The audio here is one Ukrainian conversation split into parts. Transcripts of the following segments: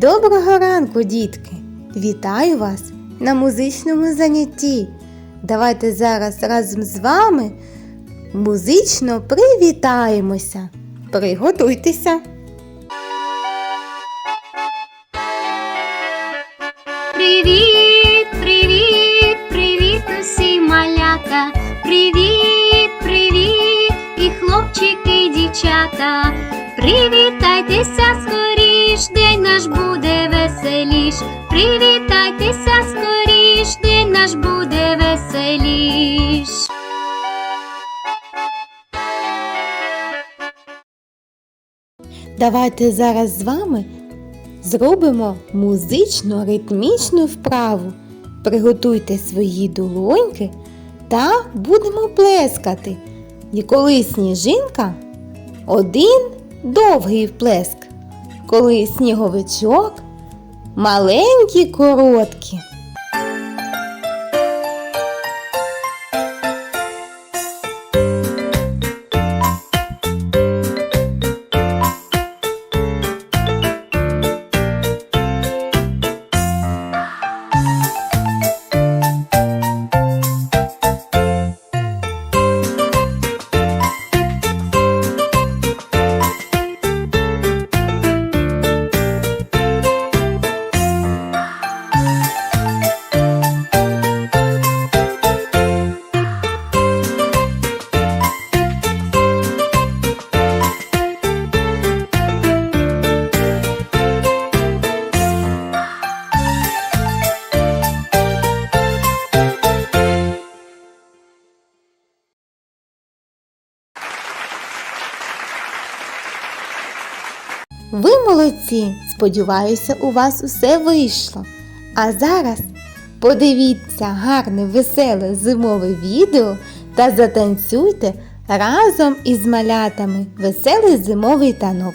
Доброго ранку, дітки! Вітаю вас на музичному занятті. Давайте зараз разом з вами музично привітаємося. Приготуйтеся! Привіт, привіт, привіт, усі малята. Привіт, привіт, і хлопчики, і дівчата. Привітайтеся скоріш, день наш буде веселіш. Привітайтеся скоріш, день наш буде веселіш. Давайте зараз з вами зробимо музично ритмічну вправу. Приготуйте свої долоньки та будемо плескати. І коли сніжинка один довгий вплеск, коли сніговичок маленькі короткі. Ви молодці! Сподіваюся, у вас усе вийшло. А зараз подивіться гарне, веселе зимове відео та затанцюйте разом із малятами веселий зимовий танок.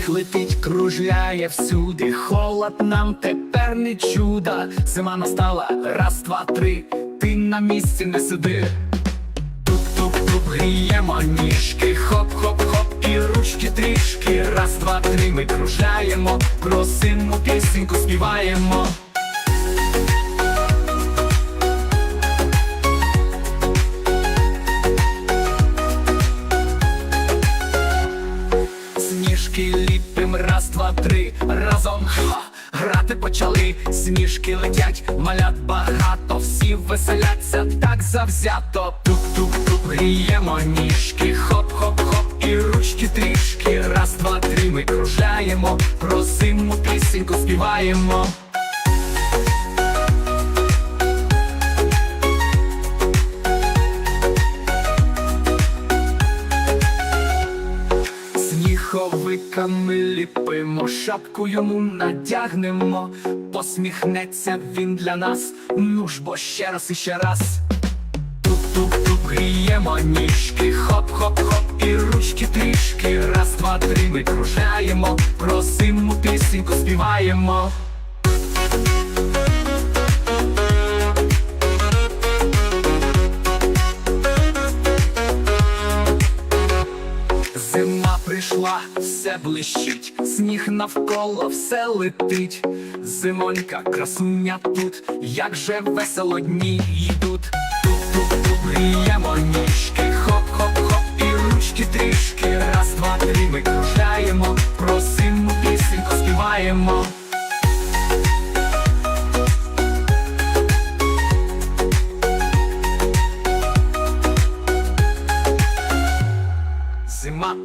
Сніг летить, кружляє всюди, холод нам тепер не чудо. Зима настала, раз, два, три, ти на місці не сиди. Туп-туп-туп, гріємо ніжки, хоп-хоп-хоп, і ручки трішки. Раз, два, три, ми кружляємо, про зиму пісеньку співаємо. Разом грати почали, смішки летять, малят багато, всі веселяться так завзято. Тук-тук-тук, гріємо ніжки, хоп-хоп-хоп, і ручки трішки. Раз, два, три, ми кружляємо, про зиму пісеньку співаємо. Сніговиками ліпимо, шапку йому надягнемо, посміхнеться він для нас, ну ж бо ще раз і ще раз. Туп-туп-туп, гріємо ніжки, хоп-хоп-хоп, і ручки трішки. Раз, два, три, ми кружляємо, про зиму пісеньку співаємо. Зима все блищить, сніг навколо все летить. Зимонька, красуня тут, як же весело дні йдуть. Тут-тут-тут гріємо ніжки, хоп-хоп-хоп, і ручки трішки. Раз, два, три, ми кружаємо, про зиму пісеньку співаємо.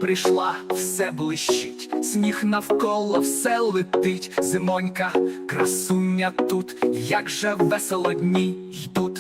Прийшла, все блищить, сніг навколо все летить. Зимонька, красуня тут, як же весело дні йдуть.